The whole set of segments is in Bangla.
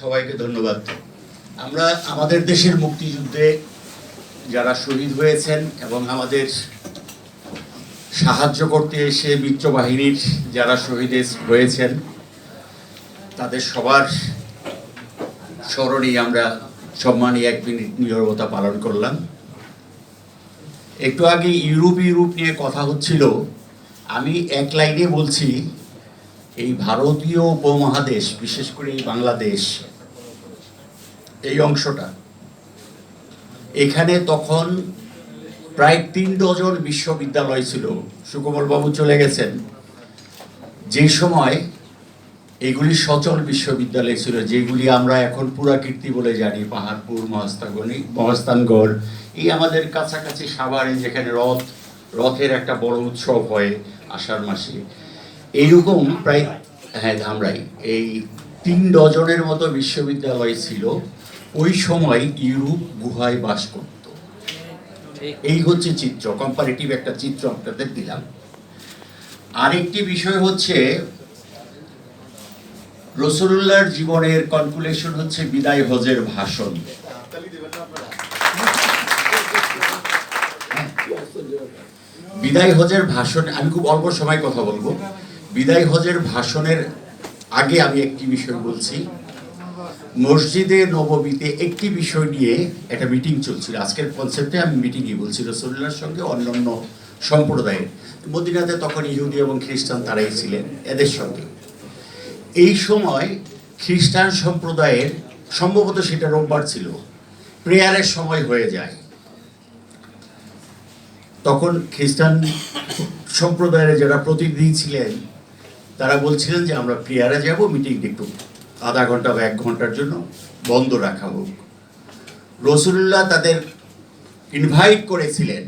সবাইকে ধন্যবাদ। আমরা আমাদের দেশের মুক্তিযুদ্ধে যারা শহীদ হয়েছেন এবং আমাদের সাহায্য করতে এসে মিত্র বাহিনীর যারা শহীদ হয়েছেন, তাদের সবার স্মরণেই আমরা সম্মানী এক মিনিট নীরবতা পালন করলাম। একটু আগে ইউরোপ ইউরোপ নিয়ে কথা হচ্ছিল, আমি এক লাইনে বলছি এই ভারতীয় উপমহাদেশ, বিশেষ করে এই বাংলাদেশ, এই অংশটা, এখানে তখন প্রায় তিন ডজন বিশ্ববিদ্যালয় ছিল। সুকুমল বাবু চলে গেছেন। যে সময় এগুলি সচল বিশ্ববিদ্যালয় ছিল, যেগুলি আমরা এখন পুরাকীর্তি বলে জানি, পাহাড়পুর মহাস্তাগনি মহাস্তানগড়, এই আমাদের কাছাকাছি সাভারে যেখানে রথ, রথের একটা বড় উৎসব হয় আষাঢ় মাসে। এইরকম প্রায় হ্যাঁ ধামরাই। এই তিন ডজনের মতো বিশ্ববিদ্যালয় ছিল। ওই সময় ইউরোপ গুহায় বাস করত। এই হচ্ছে চিত্র কম্পারেটিভ একটা চিত্র আপনাদের দিলাম। আরেকটি বিষয় হচ্ছে, রসুল্লাহর জীবনের কনকুলেশন হচ্ছে বিদায় হজের ভাষণ। বিদায় হজের ভাষণ, আমি খুব অল্প সময় কথা বলব। বিদায় হজের ভাষণের আগে আমি একটি বিষয় বলছি। মসজিদে নববীতে একটি বিষয় নিয়ে একটা মিটিং চলছিল। আজকের কনসেপ্টে আমি মিটিংই বলছি রসুল্লাহর সঙ্গে অন্যান্য সম্প্রদায়ের। মদিনাতে তখন ইহুদি এবং খ্রিস্টান তারাই ছিলেন এদের সঙ্গে। এই সময় খ্রিস্টান সম্প্রদায়ের সম্ভবত সেটা রোববার ছিল। প্রেয়ারের সময় হয়ে যায়। তখন খ্রিস্টান সম্প্রদায়ের যারা প্রতিনিধি ছিলেন তারা বলছিলেন যে আমরা প্রেয়ারে যাব মিটিংটা একটু আধা ঘণ্টা বা এক ঘণ্টার জন্য বন্ধ রাখা হোক। রসুল্লাহ তাদের ইনভাইট করেছিলেন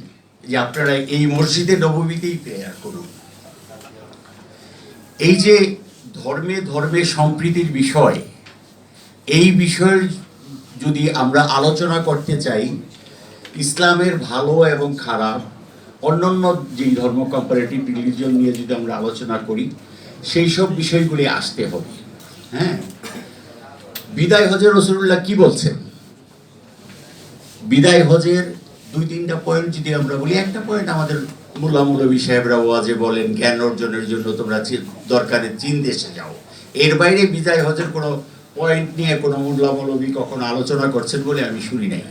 যে আপনারা এই মসজিদে নবমীতেই প্রেয়ার করুন। এই যে ধর্মে ধর্মে সম্প্রীতির বিষয়, এই বিষয়ের যদি আমরা আলোচনা করতে চাই, ইসলামের ভালো এবং খারাপ, অন্যান্য যেই ধর্ম কম্পারেটিভ রিলিজন নিয়ে যদি আমরা আলোচনা করি সেই সব বিষয়গুলি আসতে হবে। হ্যাঁ? বিদায় হজের রসুল্লাহ কি বলছেন? বিদায় হজের দুই, তিনটা পয়েন্ট যদি আমরা বলি, একটা পয়েন্ট আমাদের মুল্লা মৌলবী সাহেবরা ওয়াজে বলেন, জ্ঞান অর্জনের জন্য তোমরা দরকারে চীন দেশে যাও। এর বাইরে বিদায় হজের কোনো পয়েন্ট নিয়ে কোনো মুল্লা মৌলবী কখনো আলোচনা করছেন বলে আমি শুনি নাই।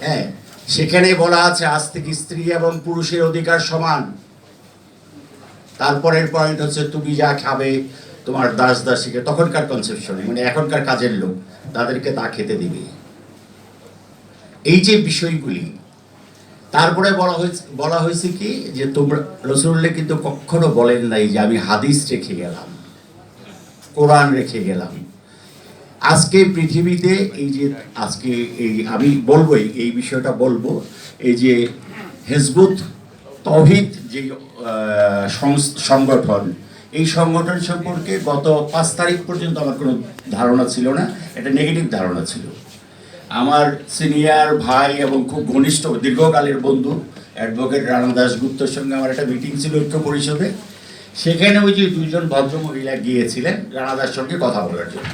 হ্যাঁ? সেখানে বলা আছে আজ থেকে স্ত্রী এবং পুরুষের অধিকার সমান। তারপরের পয়েন্ট হচ্ছে তুমি যা খাবে তোমার দাস দাসীকে, তখনকার কনসেপশনে মানে এখনকার কাজের লোক, তাদেরকে তা খেতে দিবে। এই যে বিষয়গুলি, তারপরে বলা হয়েছে বলা হয়েছে কি যে তোমরা, রসুল্লাহ কিন্তু কখনো বলেন নাই যে আমি হাদিস রেখে গেলাম, কোরআন রেখে গেলাম। আজকে পৃথিবীতে এই যে, আজকে এই, আমি বলবোই এই বিষয়টা বলব, এই যে হেজবুত তহিদ যে সংগঠন, এই সংগঠন সম্পর্কে গত পাঁচ তারিখ পর্যন্ত আমার কোনো ধারণা ছিল না, এটা নেগেটিভ ধারণা ছিল। আমার সিনিয়র ভাই এবং খুব ঘনিষ্ঠ দীর্ঘকালের বন্ধু অ্যাডভোকেট রানা দাস গুপ্তর সঙ্গে আমার একটা মিটিং ছিল ঐক্য পরিষদে। সেখানে ওই যে দুইজন ভদ্র মহিলা গিয়েছিলেন রানাদার সঙ্গে কথা বলার জন্য।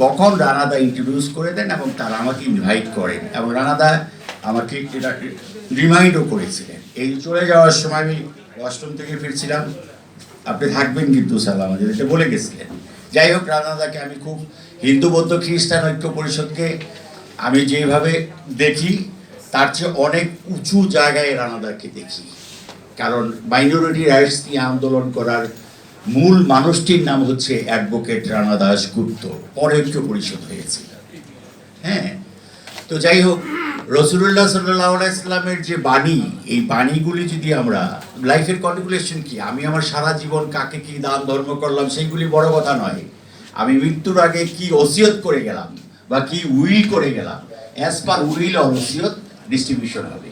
তখন রানাদা ইন্ট্রোডিউস করে দেন এবং তারা আমাকে ইনভাইট করেন এবং রানাদা আমাকে রিমাইন্ডও করেছিলেন। এই চলে যাওয়ার সময় আমি ওয়াশরুম থেকে ফিরছিলাম। আপনি থাকবেন কিন্তু স্যার আমাদের এটা বলে গেছিলেন। যাই হোক রানাদাকে আমি খুব হিন্দু, বৌদ্ধ, খ্রিস্টান ঐক্য পরিষদকে আমি যেভাবে দেখি, তার চেয়ে অনেক উঁচু জায়গায় রানাদাকে দেখি। কারণ মাইনরিটি রাইটস নিয়ে আন্দোলন করার মূল মানুষটির নাম হচ্ছে অ্যাডভোকেট রানা দাস গুপ্ত পরে ঐক্য পরিষদ হয়েছিল। হ্যাঁ তো যাই হোক রসুল্লাহ সাল্লাহ ইসলামের যে বাণী, এই বাণীগুলি যদি আমরা, লাইফের কন্টিকুলেশন কি? আমি আমার সারা জীবন কাকে কি দান ধর্ম করলাম, সেইগুলি বড় কথা নয়। আমি মৃত্যুর আগে কি ওসিয়ত করে গেলাম বা কি উইল করে গেলাম? অ্যাজ পার উইল অর ওসিয়ত ডিস্ট্রিবিউশন হবে।